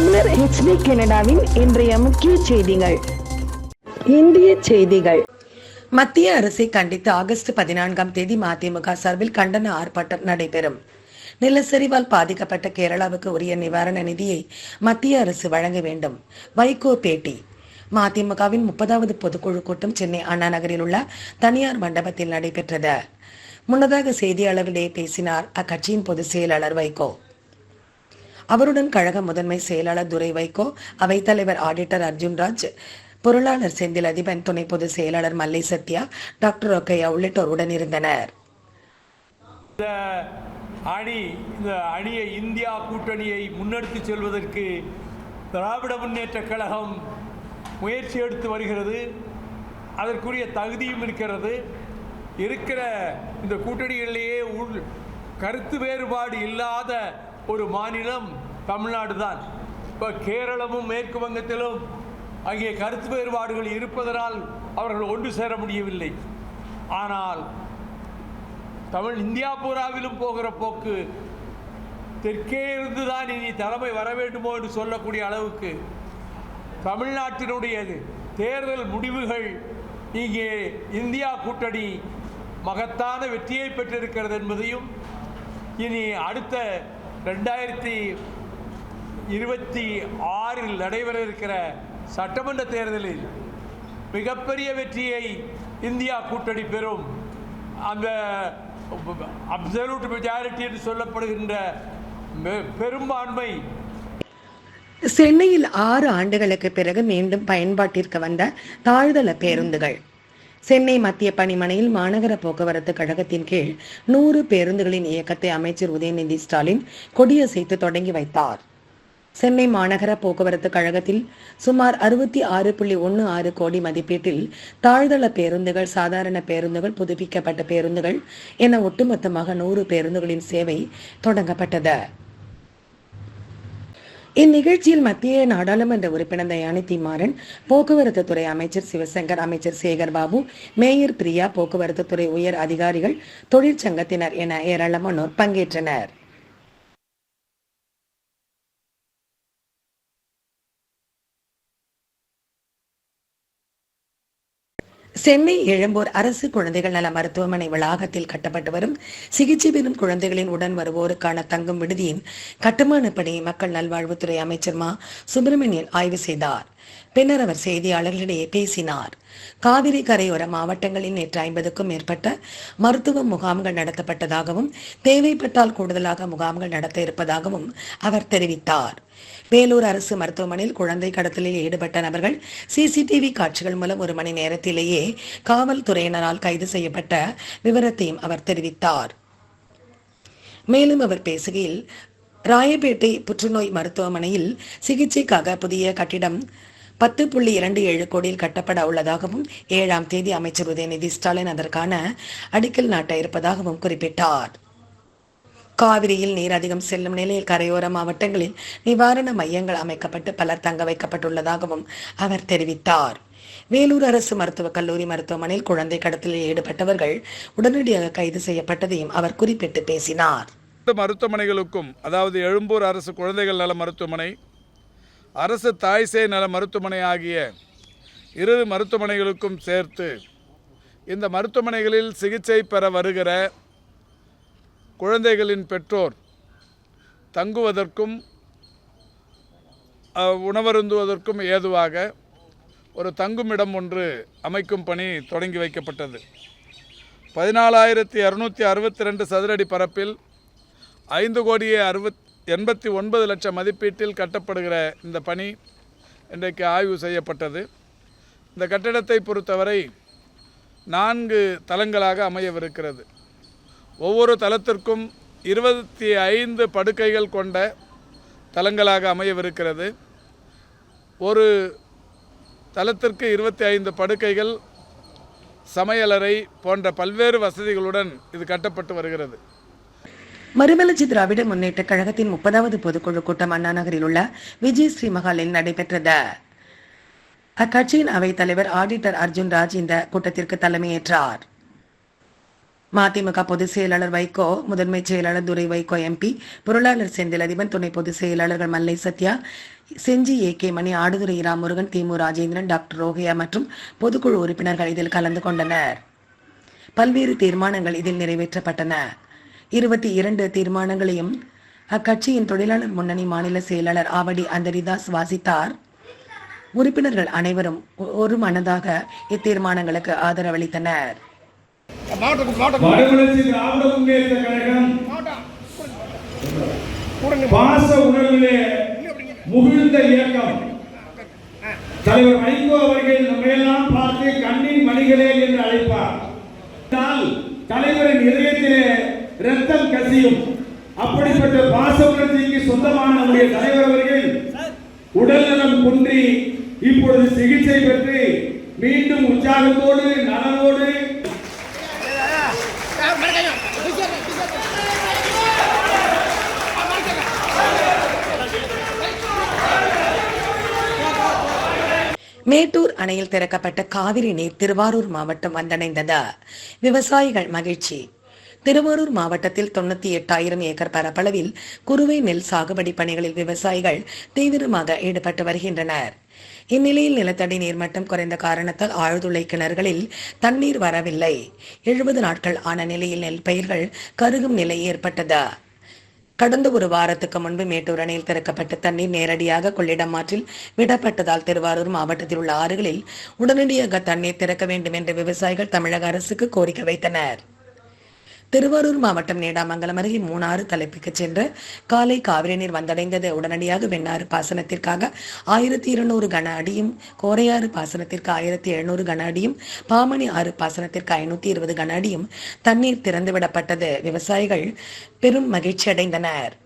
தமிழர் ஹெச்டி கனடாவின் இன்றைய முக்கிய செய்திகள். இந்திய செய்திகள். மத்திய அரசை கண்டித்து ஆகஸ்ட் பதினான்காம் தேதி மதிமுக சார்பில் கண்டன ஆர்ப்பாட்டம் நடைபெறும். நிலச்சரிவால் பாதிக்கப்பட்ட கேரளாவுக்கு உரிய நிவாரண நிதியை மத்திய அரசு வழங்க வேண்டும். வைகோ பேட்டி. மதிமுகவின் முப்பதாவது பொதுக்குழு கூட்டம் சென்னை அண்ணா நகரில் உள்ள தனியார் மண்டபத்தில் நடைபெற்றது. முன்னதாக செய்தியாளர்களிடையே பேசினார் அக்கட்சியின் பொதுச் செயலாளர் வைகோ. அவருடன் கழக முதன்மை செயலாளர் துரை வைகோ அவைத்தலைவர் ஆடிட்டர் அர்ஜுன்ராஜ் பொருளாளர் செந்தில் அதிபன் துணை பொதுச் செயலாளர் மல்லை சத்யா டாக்டர் ஒக்கையா உள்ளிட்டோர் உடனிருந்தனர். இந்த அணி இந்த அணியை இந்தியா கூட்டணியை முன்னெடுத்து செல்வதற்கு திராவிட முன்னேற்றக் கழகம் முயற்சி எடுத்து வருகிறது. அதற்குரிய தகுதியும் இருக்கிறது. இருக்கிற இந்த கூட்டணிகளிலேயே உள் கருத்து வேறுபாடு இல்லாத ஒரு மாநிலம் தமிழ்நாடு தான் இப்போ கேரளமும் மேற்கு வங்கத்திலும் அங்கே கருத்து வேறுபாடுகள் இருப்பதனால் அவர்கள் ஒன்று சேர முடியவில்லை. ஆனால் தமிழ் இந்தியா பூராவிலும் போகிற போக்கு தெற்கே இருந்து தான் இனி தலைமை வர வேண்டுமோ என்று சொல்லக்கூடிய அளவுக்கு தமிழ்நாட்டினுடைய தேர்தல் முடிவுகள் இங்கே இந்தியா கூட்டணி மகத்தான வெற்றியை பெற்றிருக்கிறது என்பதையும் இனி அடுத்த ரெண்டாயிரத்தி இருபத்தி ஆறில் நடைபெற இருக்கிற சட்டமன்ற தேர்தலில் மிகப்பெரிய வெற்றியை இந்தியா கூட்டணி பெறும். அந்த அப்சல்யூட் மெஜாரிட்டி என்று சொல்லப்படுகின்ற பெ- பெரும்பான்மை சென்னையில் ஆறு ஆண்டுகளுக்கு பிறகு மீண்டும் பயன்பாட்டிற்கு வந்த தாழ்தள பேருந்துகள். சென்னை மத்திய பணிமனையில் மாநகர போக்குவரத்து கழகத்தின் கீழ் நூறு பேருந்துகளின் இயக்கத்தை அமைச்சர் உதயநிதி ஸ்டாலின் கொடியசைத்து தொடங்கி வைத்தார். சென்னை மாநகர போக்குவரத்து கழகத்தில் சுமார் அறுபத்தி ஆறு புள்ளி ஒன்று ஆறு கோடி மதிப்பீட்டில் தாழ்தள பேருந்துகள் சாதாரண பேருந்துகள் புதுப்பிக்கப்பட்ட பேருந்துகள் என ஒட்டுமொத்தமாக நூறு பேருந்துகளின் சேவை தொடங்கப்பட்டது. இந்நிகழ்ச்சியில் மத்திய நாடாளுமன்ற உறுப்பினர் தயானி திமாறன் போக்குவரத்து துறை அமைச்சர் சிவசங்கர் அமைச்சர் சேகர் பாபு மேயர் பிரியா போக்குவரத்து துறை உயர் அதிகாரிகள் தொழிற்சங்கத்தினர் என ஏராளமானோர் பங்கேற்றனர். சென்னை எழும்பூர் அரசு குழந்தைகள் நல மருத்துவமனை வளாகத்தில் கட்டப்பட்டு வரும் சிகிச்சை பெறும் குழந்தைகளின் உடன் வருவோருக்கான தங்கும் விடுதியின் கட்டுமான பணியை மக்கள் நல்வாழ்வுத்துறை அமைச்சர் மா. சுப்பிரமணியன் ஆய்வு செய்தார். பின்னர் அவர் செய்தியாளர்களிடையே பேசினார். காவிரி கரையோர மாவட்டங்களில் நேற்று ஐம்பதுக்கும் மேற்பட்ட மருத்துவ முகாம்கள் நடத்தப்பட்டதாகவும் தேவைப்பட்டால் கூடுதலாக முகாம்கள் நடத்த இருப்பதாகவும் அவர் தெரிவித்தார். வேலூர் அரசு மருத்துவமனையில் குழந்தை கடத்தலில் ஈடுபட்ட நபர்கள் சிசிடிவி காட்சிகள் மூலம் ஒரு மணி நேரத்திலேயே காவல்துறையினரால் கைது செய்யப்பட்ட விவரத்தையும் அவர் தெரிவித்தார். மேலும் அவர் பேசுகையில் ராயப்பேட்டை புற்றுநோய் மருத்துவமனையில் சிகிச்சைக்காக புதிய கட்டிடம் பத்து புள்ளி இரண்டு ஏழு கோடியில் கட்டப்பட உள்ளதாகவும் ஏழாம் தேதி அமைச்சர் உதயநிதி ஸ்டாலின் அதற்கான அடிக்கல் நாட்ட இருப்பதாகவும் குறிப்பிட்டார். காவிரியில் நீர் அதிகம் செல்லும் நிலையில் கரையோர மாவட்டங்களில் நிவாரண மையங்கள் அமைக்கப்பட்டு பலர் தங்க வைக்கப்பட்டுள்ளதாகவும் அவர் தெரிவித்தார். வேலூர் அரசு மருத்துவக் கல்லூரி மருத்துவமனையில் குழந்தை கடத்தலில் ஈடுபட்டவர்கள் உடனடியாக கைது செய்யப்பட்டதையும் அவர் குறிப்பிட்டு பேசினார். மருத்துவமனைகளுக்கும் அதாவது எழும்பூர் அரசு குழந்தைகள் நல மருத்துவமனை அரசு தாய்சேய் நல மருத்துவமனை ஆகிய இரு மருத்துவமனைகளுக்கும் சேர்த்து இந்த மருத்துவமனைகளில் சிகிச்சை பெற வருகிற குழந்தைகளின் பெற்றோர் தங்குவதற்கும் உணவருந்துவதற்கும் ஏதுவாக ஒரு தங்குமிடம் ஒன்று அமைக்கும் பணி தொடங்கி வைக்கப்பட்டது. பதினாலாயிரத்தி இரநூத்தி அறுபத்தி ரெண்டு சதுரடி பரப்பில் ஐந்து கோடியே அறுபத் எண்பத்தி ஒன்பது லட்சம் மதிப்பீட்டில் கட்டப்படுகிற இந்த பணி இன்றைக்கு ஆய்வு செய்யப்பட்டது. இந்த கட்டிடத்தை பொறுத்தவரை நான்கு தளங்களாக அமையவிருக்கிறது. ஒவ்வொரு தளத்திற்கும் இருபத்தி ஐந்து படுக்கைகள் கொண்ட தளங்களாக அமையவிருக்கிறது. ஒரு தளத்திற்கு இருபத்தி ஐந்து படுக்கைகள் சமையலறை போன்ற பல்வேறு வசதிகளுடன் இது கட்டப்பட்டு வருகிறது. மறுமலர்ச்சி திராவிட முன்னேற்ற கழகத்தின் முப்பதாவது பொதுக்குழு கூட்டம் அண்ணா நகரில் உள்ள விஜய் ஸ்ரீ மகாலில் நடைபெற்றது. அக்கட்சியின் அவைத் தலைவர் ஆடிட்டர் அர்ஜுன் ராஜ் இந்த கூட்டத்திற்கு தலைமையேற்றார். மதிமுக பொதுச் செயலாளர் வைகோ முதன்மை செயலாளர் துரை வைகோ எம்பி பொருளாளர் செந்தில் அதிபன் துணை பொதுச் செயலாளர்கள் மல்லை சத்யா செஞ்சி ஏ கே மணி ஆடுதுறை ராமுருகன் திமு ராஜேந்திரன் டாக்டர் ரோஹியா மற்றும் பொதுக்குழு உறுப்பினர்கள் இதில் கலந்து கொண்டனர். பல்வேறு தீர்மானங்கள் இதில் நிறைவேற்றப்பட்டன. இருபத்தி இரண்டு தீர்மானங்களையும் அக்கட்சியின் தொழிலாளர் முன்னணி மாநில செயலாளர் ஆவடி அந்தரிதாஸ் வாசித்தார். உறுப்பினர்கள் அனைவரும் ஒரு மனதாக இத்தீர்மானங்களுக்கு ஆதரவளித்தனர். பாச உணர்விலே முகிழ்ந்த இயக்கம். தலைவர் வைகோ அவர்கள் நம்மையெல்லாம் பார்த்து கண்ணின் மணிகளே என்று அழைப்பார். தலைவரின் இதயத்திலே ரத்தம் கசியும். அப்படிப்பட்ட பாச சொந்தமான நம்முடைய தலைவர் அவர்கள் உடல்நலம் குன்றி இப்பொழுது சிகிச்சை பெற்று மீண்டும் உற்சாகத்தோடு நலனோடு மேட்டூர் அணையில் திறக்கப்பட்ட காவிரி நீர் திருவாரூர் மாவட்டம் வந்தடைந்தது. விவசாயிகள் மகிழ்ச்சி. திருவாரூர் மாவட்டத்தில் தொண்ணூத்தி எட்டாயிரம் ஏக்கர் பரப்பளவில் குறுவை நெல் சாகுபடி பணிகளில் விவசாயிகள் தீவிரமாக ஈடுபட்டு வருகின்றனர். இந்நிலையில் நிலத்தடி நீர்மட்டம் குறைந்த காரணத்தால் ஆழ்துளை கிணறுகளில் தண்ணீர் வரவில்லை. எழுபது நாட்கள் ஆன நிலையில் நெல் பயிர்கள் கருகும் நிலை ஏற்பட்டது. கடந்த ஒரு வாரத்துக்கு முன்பு மேட்டூர் அணையில் திறக்கப்பட்ட தண்ணீர் நேரடியாக கொள்ளிடம் ஆற்றில் விடப்பட்டதால் திருவாரூர் மாவட்டத்தில் உள்ள ஆறுகளில் உடனடியாக தண்ணீர் திறக்க வேண்டும் என்று விவசாயிகள் தமிழக அரசுக்கு கோரிக்கை வைத்தனர். திருவாரூர் மாவட்டம் நேடாமங்கலம் அருகே மூணாறு தலைப்புக்கு சென்று காலை காவிரி நீர் வந்தடைந்தது. உடனடியாக வெண்ணாறு பாசனத்திற்காக ஆயிரத்தி இருநூறு கன அடியும் கோரையாறு பாசனத்திற்கு ஆயிரத்தி எழுநூறு கன அடியும் பாமணி ஆறு பாசனத்திற்கு ஐநூத்தி இருபது கன அடியும் தண்ணீர் திறந்துவிடப்பட்டது. விவசாயிகள் பெரும் மகிழ்ச்சி அடைந்தனர்